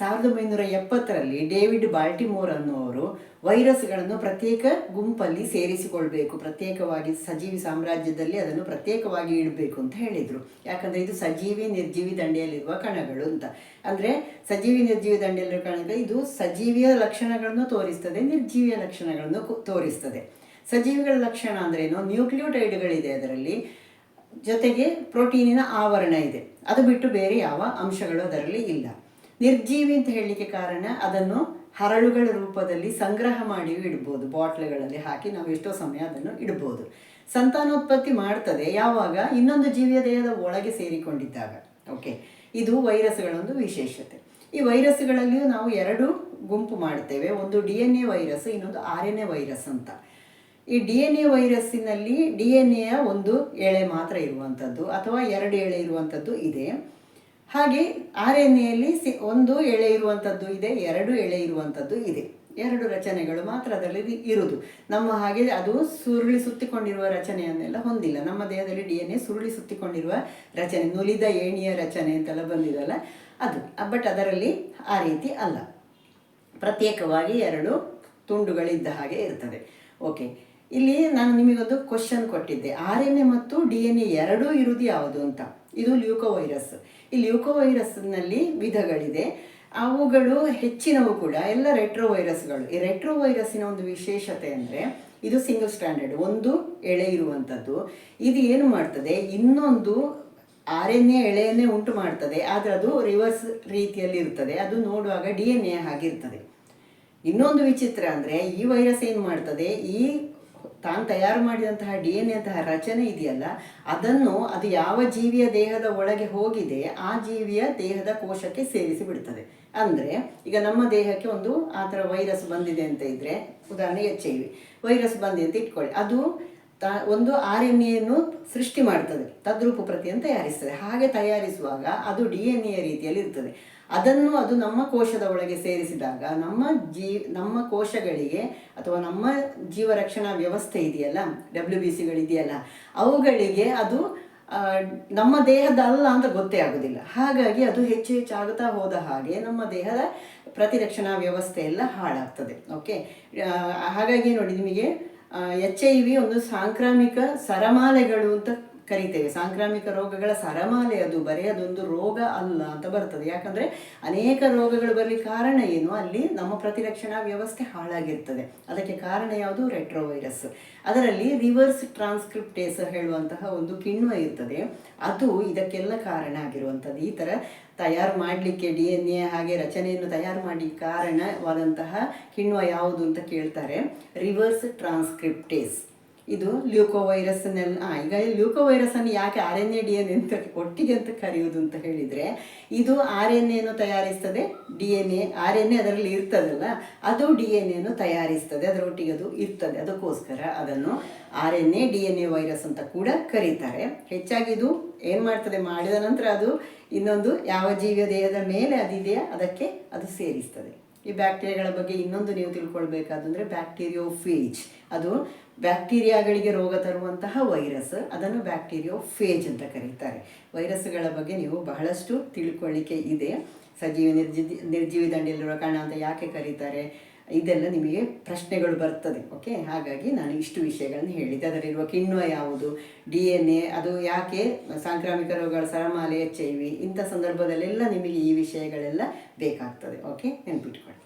ಸಾವಿರದ ಒಂಬೈನೂರ ಎಪ್ಪತ್ತರಲ್ಲಿ David Baltimore ಅನ್ನುವರು ವೈರಸ್ಗಳನ್ನು ಪ್ರತ್ಯೇಕ ಗುಂಪಲ್ಲಿ ಸೇರಿಸಿಕೊಳ್ಬೇಕು, ಪ್ರತ್ಯೇಕವಾಗಿ ಸಜೀವಿ ಸಾಮ್ರಾಜ್ಯದಲ್ಲಿ ಅದನ್ನು ಪ್ರತ್ಯೇಕವಾಗಿ ಇಡಬೇಕು ಅಂತ ಹೇಳಿದರು. ಯಾಕಂದರೆ ಇದು ಸಜೀವಿ ನಿರ್ಜೀವಿ ದಂಡೆಯಲ್ಲಿರುವ ಕಣಗಳು ಅಂತ. ಅಂದರೆ ಸಜೀವಿ ನಿರ್ಜೀವಿ ದಂಡೆಯಲ್ಲಿರುವ ಕಣಗಳು, ಇದು ಸಜೀವಿಯ ಲಕ್ಷಣಗಳನ್ನು ತೋರಿಸ್ತದೆ, ನಿರ್ಜೀವಿಯ ಲಕ್ಷಣಗಳನ್ನು ತೋರಿಸ್ತದೆ. ಸಜೀವಿಗಳ ಲಕ್ಷಣ ಅಂದ್ರೇನು ನ್ಯೂಕ್ಲಿಯೋಟೈಡ್ಗಳಿದೆ ಅದರಲ್ಲಿ, ಜೊತೆಗೆ ಪ್ರೋಟೀನಿನ ಆವರಣ ಇದೆ. ಅದು ಬಿಟ್ಟು ಬೇರೆ ಯಾವ ಅಂಶಗಳು ಅದರಲ್ಲಿ ಇಲ್ಲ. ನಿರ್ಜೀವಿ ಅಂತ ಹೇಳಲಿಕ್ಕೆ ಕಾರಣ ಅದನ್ನು ಹರಳುಗಳ ರೂಪದಲ್ಲಿ ಸಂಗ್ರಹ ಮಾಡಿ ಇಡ್ಬೋದು. ಬಾಟ್ಲುಗಳಲ್ಲಿ ಹಾಕಿ ನಾವು ಎಷ್ಟೋ ಸಮಯ ಅದನ್ನು ಇಡ್ಬೋದು. ಸಂತಾನೋತ್ಪತ್ತಿ ಮಾಡ್ತದೆ. ಯಾವಾಗ? ಇನ್ನೊಂದು ಜೀವಿಯ ದೇಹದ ಒಳಗೆ ಸೇರಿಕೊಂಡಿದ್ದಾಗ. ಓಕೆ ಇದು ವೈರಸ್ಗಳ ಒಂದು ವಿಶೇಷತೆ. ಈ ವೈರಸ್ಗಳಲ್ಲಿಯೂ ನಾವು ಎರಡು ಗುಂಪು ಮಾಡ್ತೇವೆ. ಒಂದು ಡಿ ಎನ್ ಎ ವೈರಸ್ ಇನ್ನೊಂದು ಆರ್ ಎನ್ ಎ ವೈರಸ್ ಅಂತ. ಈ ಡಿ ಎನ್ ಎ ವೈರಸ್ಸಿನಲ್ಲಿ ಡಿ ಎನ್ ಎಯ ಒಂದು ಎಳೆ ಮಾತ್ರ ಇರುವಂಥದ್ದು ಅಥವಾ ಎರಡು ಎಳೆ ಇರುವಂಥದ್ದು ಇದೆ. ಹಾಗೆ ಆರ್ ಎನ್ ಎಲ್ಲಿ ಸಿ ಒಂದು ಎಳೆ ಇರುವಂಥದ್ದು ಇದೆ, ಎರಡು ಎಳೆ ಇರುವಂಥದ್ದು ಇದೆ. ಎರಡು ರಚನೆಗಳು ಮಾತ್ರ ಅದರಲ್ಲಿ ಇರುವುದು ನಮ್ಮ ಹಾಗೆ ಅದು ಸುರುಳಿ ಸುತ್ತಿಕೊಂಡಿರುವ ರಚನೆಯನ್ನೆಲ್ಲ ಹೊಂದಿಲ್ಲ. ನಮ್ಮ ದೇಹದಲ್ಲಿ ಡಿ ಎನ್ ಎ ಸುರುಳಿ ಸುತ್ತಿಕೊಂಡಿರುವ ರಚನೆ, ನುಲಿದ ಏಣಿಯ ರಚನೆ ಅಂತೆಲ್ಲ ಬಂದಿದಲ್ಲ ಅದು. ಬಟ್ ಅದರಲ್ಲಿ ಆ ರೀತಿ ಅಲ್ಲ. ಪ್ರತ್ಯೇಕವಾಗಿ ಎರಡು ತುಂಡುಗಳಿದ್ದ ಹಾಗೆ ಇರ್ತದೆ. ಓಕೆ. ಇಲ್ಲಿ ನಾನು ನಿಮಗೊಂದು ಕ್ವಶನ್ ಕೊಟ್ಟಿದ್ದೆ. ಆರ್ ಎನ್ ಎ ಮತ್ತು ಡಿ ಎನ್ ಎ ಎರಡೂ ಇರುವುದು ಯಾವುದು ಅಂತ? ಇದು ಲ್ಯೂಕೋವೈರಸ್ ಈ ಲ್ಯೂಕೋವೈರಸ್ನಲ್ಲಿ ವಿಧಗಳಿದೆ. ಅವುಗಳು ಹೆಚ್ಚಿನವು ಕೂಡ, ಎಲ್ಲ ರೆಟ್ರೋ ವೈರಸ್ಗಳು ಈ ರೆಟ್ರೋ ವೈರಸ್ಸಿನ ಒಂದು ವಿಶೇಷತೆ ಅಂದರೆ ಇದು ಸಿಂಗಲ್ ಸ್ಟ್ಯಾಂಡರ್ಡ್ ಒಂದು ಎಳೆ ಇರುವಂಥದ್ದು. ಇದು ಏನು ಮಾಡ್ತದೆ? ಇನ್ನೊಂದು ಆರ್ ಎನ್ ಎ ಎಳೆಯನ್ನೇ ಉಂಟು ಮಾಡ್ತದೆ. ಆದರೆ ಅದು ರಿವರ್ಸ್ ರೀತಿಯಲ್ಲಿ ಇರ್ತದೆ. ಅದು ನೋಡುವಾಗ ಡಿ ಎನ್ ಎ ಹಾಗಿರ್ತದೆ ಇನ್ನೊಂದು ವಿಚಿತ್ರ ಅಂದರೆ ಈ ವೈರಸ್ ಏನು ಮಾಡ್ತದೆ? ಈ ತಾನು ತಯಾರು ಮಾಡಿದಂತಹ ಡಿ ಎನ್ ಎಂತಹ ರಚನೆ ಇದೆಯಲ್ಲ, ಅದನ್ನು ಅದು ಯಾವ ಜೀವಿಯ ದೇಹದ ಒಳಗೆ ಹೋಗಿದೆ, ಆ ಜೀವಿಯ ದೇಹದ ಕೋಶಕ್ಕೆ ಸೇರಿಸಿ ಬಿಡ್ತದೆ. ಅಂದರೆ, ಈಗ ನಮ್ಮ ದೇಹಕ್ಕೆ ಒಂದು ಆ ಥರ ವೈರಸ್ ಬಂದಿದೆ ಅಂತ ಇದ್ದರೆ ಉದಾಹರಣೆ ಎಚ್ ಐ ವಿ. ವೈರಸ್ ಬಂದಿದೆ ಅಂತ ಇಟ್ಕೊಳ್ಳಿ. ಅದು ತ, ಒಂದು ಆರ್ ಎನ್ ಎಯನ್ನು ಸೃಷ್ಟಿ ಮಾಡ್ತದೆ, ತದ್ರೂಪ ಪ್ರತಿಯನ್ನು ತಯಾರಿಸ್ತದೆ. ಹಾಗೆ ತಯಾರಿಸುವಾಗ ಅದು ಡಿ ಎನ್ ಎ ರೀತಿಯಲ್ಲಿ ಇರ್ತದೆ. ಅದನ್ನು ಅದು ನಮ್ಮ ಕೋಶದ ಒಳಗೆ ಸೇರಿಸಿದಾಗ ನಮ್ಮ ಜೀ, ನಮ್ಮ ಕೋಶಗಳಿಗೆ ಅಥವಾ ನಮ್ಮ ಜೀವ ರಕ್ಷಣಾ ವ್ಯವಸ್ಥೆ ಇದೆಯಲ್ಲ, ಡಬ್ಲ್ಯೂ ಬಿ ಸಿಗಳಿದೆಯಲ್ಲ, ಅವುಗಳಿಗೆ ಅದು ನಮ್ಮ ನಮ್ಮ ದೇಹದಲ್ಲ ಅಂತ ಗೊತ್ತೇ ಆಗೋದಿಲ್ಲ. ಹಾಗಾಗಿ ಅದು ಹೆಚ್ಚು ಹೆಚ್ಚಾಗುತ್ತಾ ಹೋದ ಹಾಗೆ ನಮ್ಮ ದೇಹದ ಪ್ರತಿರಕ್ಷಣಾ ವ್ಯವಸ್ಥೆ ಎಲ್ಲ ಹಾಳಾಗ್ತದೆ. ಓಕೆ ಹಾಗಾಗಿ ನೋಡಿ ನಿಮಗೆ ಎಚ್ ಐ ವಿ ಒಂದು ಸಾಂಕ್ರಾಮಿಕ ಸರಮಾಲೆಗಳು ಅಂತ ಕರಿತೇವೆ. ಸಾಂಕ್ರಾಮಿಕ ರೋಗಗಳ ಸರಮಾಲೆ ಅದು, ಬರೀ ಅದೊಂದು ರೋಗ ಅಲ್ಲ ಅಂತ ಬರ್ತದೆ. ಯಾಕಂದರೆ ಅನೇಕ ರೋಗಗಳು ಬರಲಿಕ್ಕೆ ಕಾರಣ ಏನು? ಅಲ್ಲಿ ನಮ್ಮ ಪ್ರತಿರಕ್ಷಣಾ ವ್ಯವಸ್ಥೆ ಹಾಳಾಗಿರ್ತದೆ. ಅದಕ್ಕೆ ಕಾರಣ ಯಾವುದು? ರೆಟ್ರೋವೈರಸ್. ಅದರಲ್ಲಿ ರಿವರ್ಸ್ ಟ್ರಾನ್ಸ್ಕ್ರಿಪ್ಟೇಸ್ ಹೇಳುವಂತಹ ಒಂದು ಕಿಣ್ವ ಇರ್ತದೆ. ಅದು ಇದಕ್ಕೆಲ್ಲ ಕಾರಣ ಆಗಿರುವಂಥದ್ದು. ಈ ಥರ ತಯಾರು ಮಾಡಲಿಕ್ಕೆ ಡಿ ಎನ್ ಎ ಹಾಗೆ ರಚನೆಯನ್ನು ತಯಾರು ಮಾಡಲಿಕ್ಕೆ ಕಾರಣವಾದಂತಹ ಕಿಣ್ವ ಯಾವುದು ಅಂತ ಕೇಳ್ತಾರೆ? Reverse transcriptase. ಇದು ಲ್ಯೂಕೋವೈರಸ್ನೆಲ್ಲ ಆ, ಈಗ ಲ್ಯೂಕೋವೈರಸ್ ಅನ್ನು ಯಾಕೆ R N A D N ಅಂತ ಒಟ್ಟಿಗೆ ಅಂತ ಕರೆಯುವುದು ಅಂತ ಹೇಳಿದರೆ ಇದು ಆರ್ ಎನ್ ಎನ್ನು ತಯಾರಿಸ್ತದೆ D N A R N A ಅದರಲ್ಲಿ ಇರ್ತದಲ್ಲ ಅದು ಡಿ ಎನ್ ಎನ್ನು ತಯಾರಿಸ್ತದೆ ಅದರೊಟ್ಟಿಗೆ ಅದು ಇರ್ತದೆ ಅದಕ್ಕೋಸ್ಕರ ಅದನ್ನು R N A D N A virus ಅಂತ ಕೂಡ ಕರೀತಾರೆ. ಹೆಚ್ಚಾಗಿ ಇದು ಏನು ಮಾಡ್ತದೆ ಮಾಡಿದ ನಂತರ ಅದು ಇನ್ನೊಂದು ಯಾವ ಜೀವಿಯ ದೇಹದ ಮೇಲೆ ಅದಿದೆಯಾ ಅದಕ್ಕೆ ಅದು ಸೇರಿಸ್ತದೆ. ಈ ಬ್ಯಾಕ್ಟೀರಿಯಾಗಳ ಬಗ್ಗೆ ಇನ್ನೊಂದು ನೀವು ತಿಳ್ಕೊಳ್ಬೇಕಾದಂದರೆ ಬ್ಯಾಕ್ಟೀರಿಯೋ ಫೇಜ್ ಅದು ಬ್ಯಾಕ್ಟೀರಿಯಾಗಳಿಗೆ ರೋಗ ತರುವಂತಹ ವೈರಸ್, ಅದನ್ನು ಬ್ಯಾಕ್ಟೀರಿಯೋಫೇಜ್ ಅಂತ ಕರೀತಾರೆ. ವೈರಸ್ಗಳ ಬಗ್ಗೆ ನೀವು ಬಹಳಷ್ಟು ತಿಳ್ಕೊಳ್ಳಿಕ್ಕೆ ಇದೆ. ಸಜೀವಿ ನಿರ್ಜೀವಿ ನಿರ್ಜೀವಿ ದಂಡೆಯಲ್ಲಿರುವ ಕಾರಣ ಅಂತ ಯಾಕೆ ಕರೀತಾರೆ? ಇದೆಲ್ಲ ನಿಮಗೆ ಪ್ರಶ್ನೆಗಳು ಬರ್ತದೆ ಓಕೆ ಹಾಗಾಗಿ ನಾನು ಇಷ್ಟು ವಿಷಯಗಳನ್ನು ಹೇಳಿದೆ ಅದರಲ್ಲಿರುವ ಕಿಣ್ವ ಯಾವುದು? ಡಿ ಎನ್ ಎ, ಅದು ಯಾಕೆ ಸಾಂಕ್ರಾಮಿಕ ರೋಗಗಳ, ಸರಮಾಲೆ, ಎಚ್ ಐ ವಿ, ಇಂಥ ಸಂದರ್ಭದಲ್ಲೆಲ್ಲ ನಿಮಗೆ ಈ ವಿಷಯಗಳೆಲ್ಲ ಬೇಕಾಗ್ತದೆ ಓಕೆ ನೆನ್ಪಿಟ್ಕೊಳ್ಳಿ.